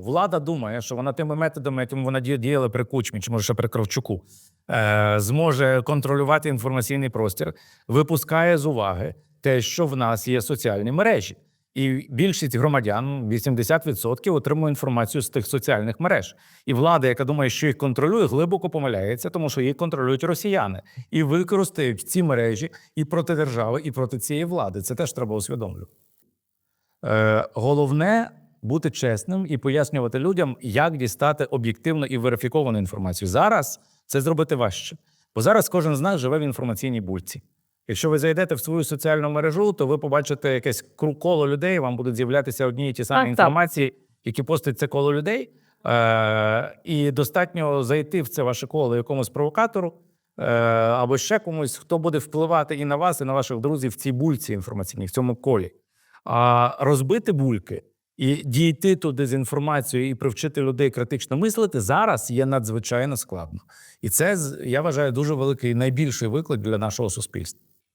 Влада думає, що вона тими методами, якими вона діяла при Кучмі, чи може ще при Кравчуку, е, зможе контролювати інформаційний простір, випускає з уваги те, що в нас є соціальні мережі. І більшість громадян, 80%, отримує інформацію з тих соціальних мереж. І влада, яка думає, що їх контролює, глибоко помиляється, тому що їх контролюють росіяни і використають ці мережі і проти держави, і проти цієї влади. Це теж треба усвідомлювати. Е, головне бути чесним і пояснювати людям, як дістати об'єктивну і верифіковану інформацію. Зараз це зробити важче, бо зараз кожен з нас живе в інформаційній бульці. Якщо ви зайдете в свою соціальну мережу, то ви побачите якесь коло людей, вам будуть з'являтися одні і ті самі так. інформації, які постить це коло людей. Е, і достатньо зайти в це ваше коло якомусь провокатору е, або ще комусь, хто буде впливати і на вас, і на ваших друзів в цій бульці інформаційній, в цьому колі. А розбити бульки і дійти ту дезінформацію і привчити людей критично мислити зараз є надзвичайно складно. І це я вважаю дуже великий найбільший виклик для нашого суспільства.